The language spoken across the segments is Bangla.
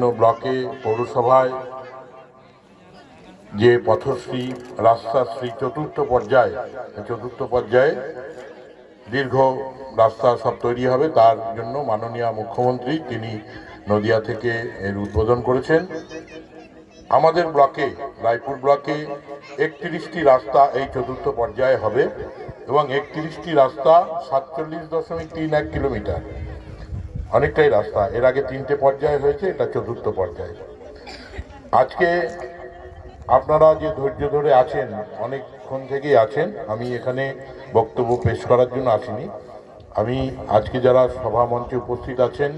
বিভিন্ন ব্লকে, পৌরসভায় যে পথশ্রী রাস্তাশ্রী চতুর্থ পর্যায়ে চতুর্থ পর্যায়ে দীর্ঘ রাস্তা সব তৈরি হবে। তার জন্য মাননীয় মুখ্যমন্ত্রী তিনি নদিয়া থেকে এর উদ্বোধন করেছেন। আমাদের ব্লকে, রায়পুর ব্লকে একত্রিশটি রাস্তা এই চতুর্থ পর্যায়ে হবে এবং একত্রিশটি রাস্তা সাতচল্লিশ দশমিক তিন এক কিলোমিটার। অনেকটাই রাস্তা। এর আগে তিনটে পর্যায়ে হয়েছে, এটা চতুর্থ পর্যায়ে। আজকে আপনারা যে ধৈর্য ধরে আছেন, অনেকক্ষণ থেকেই আছেন, আমি এখানে বক্তব্য পেশ করার জন্য আসিনি। আমি আজকে যারা সভা মঞ্চে উপস্থিত আছেন,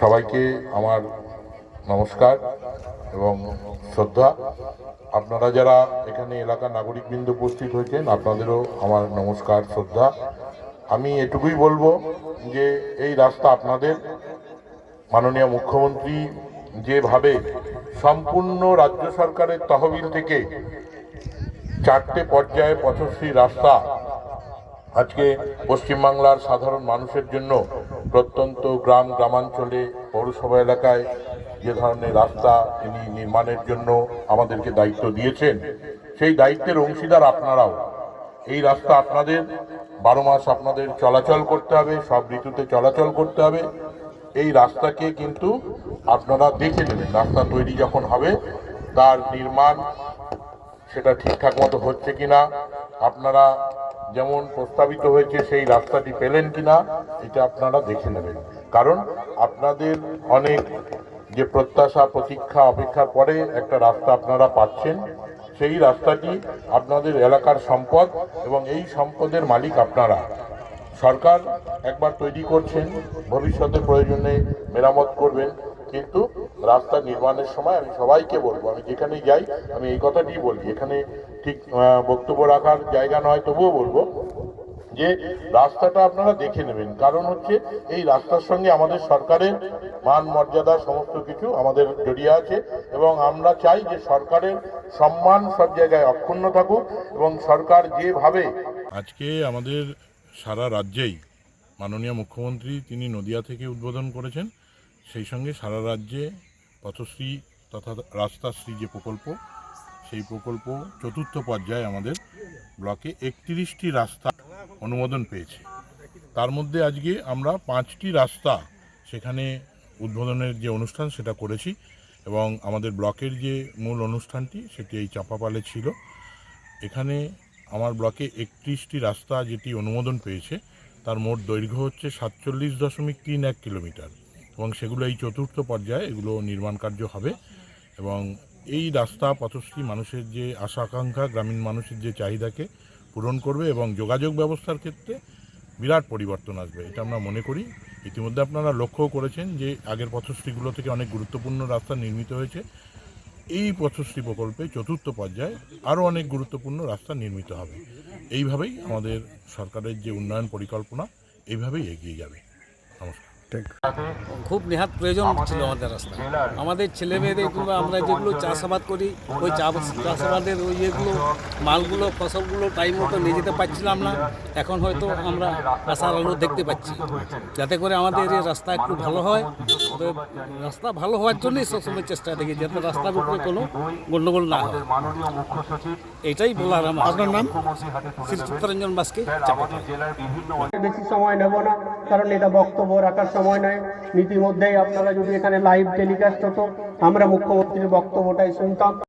সবাইকে আমার নমস্কার এবং শ্রদ্ধা। আপনারা যারা এখানে এলাকার নাগরিকবৃন্দ উপস্থিত হয়েছেন, আপনাদেরও আমার নমস্কার, শ্রদ্ধা। আমি এটুকুই বলব যে এই রাস্তা আপনাদের মাননীয় মুখ্যমন্ত্রী যেভাবে সম্পূর্ণ রাজ্য সরকারের তহবিল থেকে চারটে পর্যায়ে পথশ্রী রাস্তা আজকে পশ্চিমবাংলার সাধারণ মানুষের জন্য প্রত্যন্ত গ্রাম, গ্রামাঞ্চলে, পৌরসভা এলাকায় যে ধরনের রাস্তা তিনি নির্মাণের জন্য আমাদেরকে দায়িত্ব দিয়েছেন, সেই দায়িত্বের অংশীদার আপনারাও। এই রাস্তা আপনাদের, বারো মাস আপনাদের চলাচল করতে হবে, সব ঋতুতে চলাচল করতে হবে। এই রাস্তাকে কিন্তু আপনারা দেখে নেবেন, রাস্তা তৈরি যখন হবে, তার নির্মাণ সেটা ঠিকঠাক মতো হচ্ছে কিনা, আপনারা যেমন প্রস্তাবিত হয়েছে সেই রাস্তাটি পেলেন কিনা, এটা আপনারা দেখে নেবেন। কারণ আপনাদের অনেক যে প্রত্যাশা, প্রতীক্ষা, অপেক্ষার পরে একটা রাস্তা আপনারা পাচ্ছেন। সেই রাস্তাটি আপনাদের এলাকার সম্পদ এবং এই সম্পদের মালিক আপনারা। সরকার একবার তৈরি করছেন, ভবিষ্যতে প্রয়োজনে মেরামত করবেন, কিন্তু রাস্তা নির্মাণের সময় আমি সবাইকে বলব, আমি যেখানে যাই, আমি এই কথাটি বলি এখানে ঠিক বক্তব্য রাখার জায়গা নয়, তবুও বলব যে রাস্তাটা আপনারা দেখে নেবেন। কারণ হচ্ছে এই রাস্তার সঙ্গে আমাদের সরকারের মান, মর্যাদা, সমস্ত কিছু আমাদের জড়িয়ে আছে এবং আমরা চাই যে সরকারের সম্মান সব জায়গায় অক্ষুণ্ণ থাকুক এবং সরকার যেভাবে আজকে আমাদের সারা রাজ্যেই মাননীয় মুখ্যমন্ত্রী তিনি নদিয়া থেকে উদ্বোধন করেছেন। সেই সঙ্গে সারা রাজ্যে পথশ্রী তথা রাস্তাশ্রী যে প্রকল্প, সেই প্রকল্প চতুর্থ পর্যায়ে আমাদের ব্লকে একত্রিশটি রাস্তা অনুমোদন পেয়েছে। তার মধ্যে আজকে আমরা পাঁচটি রাস্তা সেখানে উদ্বোধনের যে অনুষ্ঠান সেটা করেছি এবং আমাদের ব্লকের যে মূল অনুষ্ঠানটি সেটি এই চাপাপালে ছিল। এখানে আমার ব্লকে একত্রিশটি রাস্তা যেটি অনুমোদন পেয়েছে, তার মোট দৈর্ঘ্য হচ্ছে সাতচল্লিশ দশমিক তিন এক কিলোমিটার এবং সেগুলো এই চতুর্থ পর্যায়ে এগুলো নির্মাণ কার্য হবে এবং এই রাস্তা পথশ্রী মানুষের যে আশা আকাঙ্ক্ষা গ্রামীণ মানুষের যে চাহিদাকে পূরণ করবে এবং যোগাযোগ ব্যবস্থার ক্ষেত্রে বিরাট পরিবর্তন আসবে, এটা আমরা মনে করি। ইতিমধ্যে আপনারা লক্ষ্যও করেছেন যে আগের পথশ্রীগুলো থেকে অনেক গুরুত্বপূর্ণ রাস্তা নির্মিত হয়েছে। এই পথশ্রী প্রকল্পে চতুর্থ পর্যায়ে আরও অনেক গুরুত্বপূর্ণ রাস্তা নির্মিত হবে। এইভাবেই আমাদের সরকারের যে উন্নয়ন পরিকল্পনা, এইভাবেই এগিয়ে যাবে। নমস্কার। খুব নেহাত প্রয়োজন ছিল আমাদের রাস্তা আমাদের ছেলে মেয়েদের আমরা যেগুলো চাষাবাদ করি, ওই চাষ- চাষাবাদের ওই ইয়েগুলো, মালগুলো, ফসলগুলো টাইম মতো নিয়ে যেতে পারছিলাম না। এখন হয়তো আমরা আশার আলো দেখতে পাচ্ছি। যাতে করে আমাদের এই রাস্তা একটু ভালো হয়। তো রাস্তা ভালো হওয়ার জন্যই সবসময় চেষ্টা দেখি যাতে রাস্তার উপরে কোনো গণ্ডগোল না হয়। এটাই বলার আমার। আপনার নাম? শ্রী বাসকে বেশি সময় নেব না, কারণ এটা বক্তব্য রাখার সময় নয়। ইতিমধ্যেই আপনারা যদি এখানে লাইভ টেলিকাস্ট হতো, আমরা মুখ্যমন্ত্রীর বক্তব্যটাই শুনতাম।